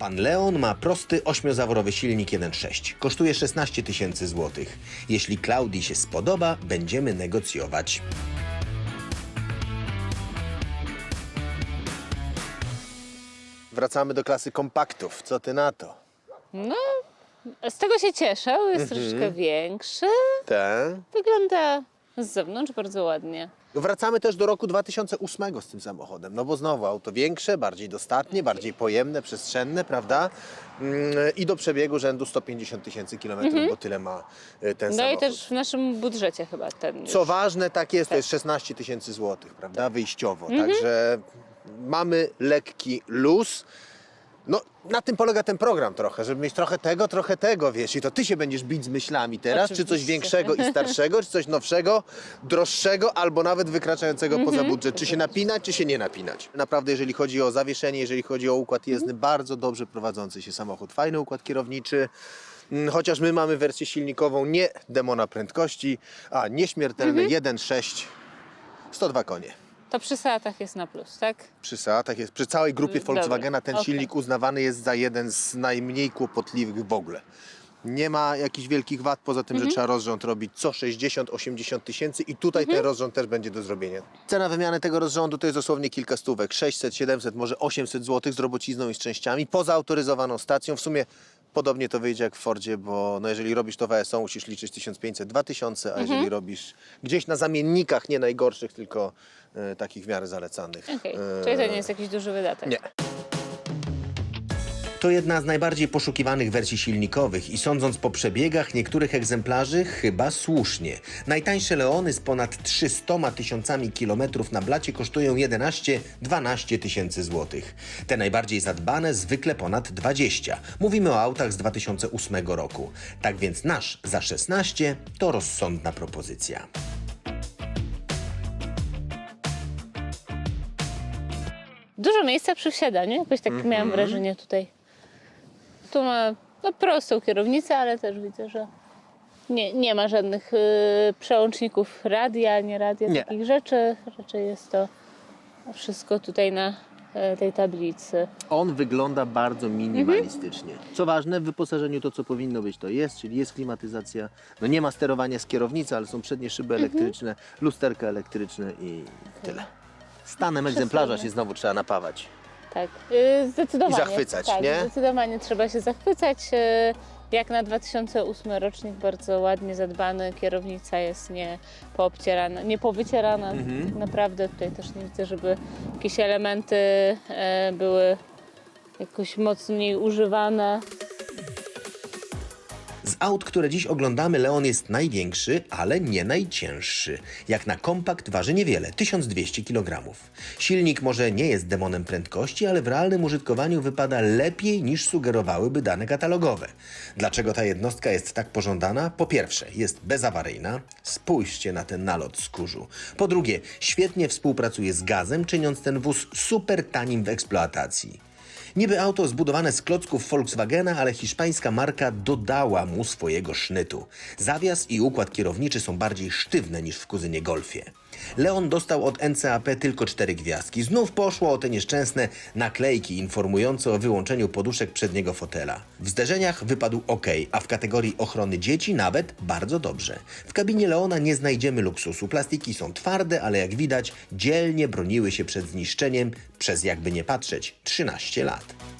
Pan Leon ma prosty ośmiozaworowy silnik 1.6. Kosztuje 16 tysięcy złotych. Jeśli Klaudii się spodoba, będziemy negocjować. Wracamy do klasy kompaktów. Co ty na to? No, z tego się cieszę, jest Mhm. troszeczkę większy. Tak. Wygląda z zewnątrz bardzo ładnie. Wracamy też do roku 2008 z tym samochodem, no bo znowu auto większe, bardziej dostatnie, bardziej pojemne, przestrzenne, prawda? Mm, I do przebiegu rzędu 150 tysięcy kilometrów, bo tyle ma y, ten Mhm. No samochód. i też w naszym budżecie chyba ten. Co już. ważne, tak jest, to jest 16 tysięcy złotych, prawda, wyjściowo. Mhm. Także mamy lekki luz. No, na tym polega ten program trochę, żeby mieć trochę tego, trochę tego, wiesz, i to ty się będziesz bić z myślami teraz, czy coś Oczywiście. większego i starszego, czy coś nowszego, droższego, albo nawet wykraczającego Mhm. poza budżet, czy się napinać, czy się nie napinać. Naprawdę, jeżeli chodzi o zawieszenie, jeżeli chodzi o układ jezdny, Mhm. bardzo dobrze prowadzący się samochód, fajny układ kierowniczy, Mm, Chociaż my mamy wersję silnikową nie demona prędkości, a nieśmiertelny Mhm. 1.6, 102 konie. To przy Seatach jest na plus, tak? Przy Seatach jest, przy całej grupie Dobra, Volkswagena ten okej. silnik uznawany jest za jeden z najmniej kłopotliwych w ogóle. Nie ma jakichś wielkich wad, poza tym, Mhm. że trzeba rozrząd robić co 60-80 tysięcy i tutaj ten rozrząd też będzie do zrobienia. Cena wymiany tego rozrządu to jest dosłownie kilka stówek, 600, 700, może 800 zł z robocizną i z częściami, poza autoryzowaną stacją. W sumie podobnie to wyjdzie jak w Fordzie, bo no jeżeli robisz to w ESO, musisz liczyć 1500-2000, a jeżeli robisz gdzieś na zamiennikach, nie najgorszych, tylko e, takich w miarę zalecanych. Okej. e, Czyli to nie jest jakiś duży wydatek. nie. To jedna z najbardziej poszukiwanych wersji silnikowych i sądząc po przebiegach niektórych egzemplarzy, chyba słusznie. Najtańsze Leony z ponad 300 tysiącami kilometrów na blacie kosztują 11-12 tysięcy złotych. Te najbardziej zadbane zwykle ponad 20. Mówimy o autach z 2008 roku. Tak więc nasz za 16 to rozsądna propozycja. Dużo miejsca przy wsiadaniu, jakoś tak Mhm. miałam wrażenie tutaj. Tu ma no, prostą kierownicę, ale też widzę, że nie, nie ma żadnych y, przełączników radia, nie radia, Nie. takich rzeczy. Raczej jest to wszystko tutaj na e, tej tablicy. On wygląda bardzo minimalistycznie. Co ważne, w wyposażeniu to, co powinno być, to jest, czyli jest klimatyzacja. No nie ma sterowania z kierownicy, ale są przednie szyby elektryczne, lusterka elektryczne i tyle. Stanem egzemplarza się znowu trzeba napawać. Tak, y, zdecydowanie. I zachwycać, tak, nie? Zdecydowanie trzeba się zachwycać. y, Jak na 2008 rocznik bardzo ładnie zadbany, kierownica jest nie poobcierana, nie powycierana. Mhm. Tak naprawdę tutaj też nie widzę, żeby jakieś elementy e, były jakoś mocniej używane. Aut, które dziś oglądamy, Leon jest największy, ale nie najcięższy. Jak na kompakt waży niewiele 1200 kg. Silnik może nie jest demonem prędkości, ale w realnym użytkowaniu wypada lepiej niż sugerowałyby dane katalogowe. Dlaczego ta jednostka jest tak pożądana? Po pierwsze, jest bezawaryjna. Spójrzcie na ten nalot z kurzu. Po drugie, świetnie współpracuje z gazem, czyniąc ten wóz super tanim w eksploatacji. Niby auto zbudowane z klocków Volkswagena, ale hiszpańska marka dodała mu swojego sznytu. Zawias i układ kierowniczy są bardziej sztywne niż w kuzynie Golfie. Leon dostał od NCAP tylko cztery gwiazdki. Znów poszło o te nieszczęsne naklejki informujące o wyłączeniu poduszek przedniego fotela. W zderzeniach wypadł ok, a w kategorii ochrony dzieci nawet bardzo dobrze. W kabinie Leona nie znajdziemy luksusu. Plastiki są twarde, ale jak widać dzielnie broniły się przed zniszczeniem przez jakby nie patrzeć 13 lat. Lahat.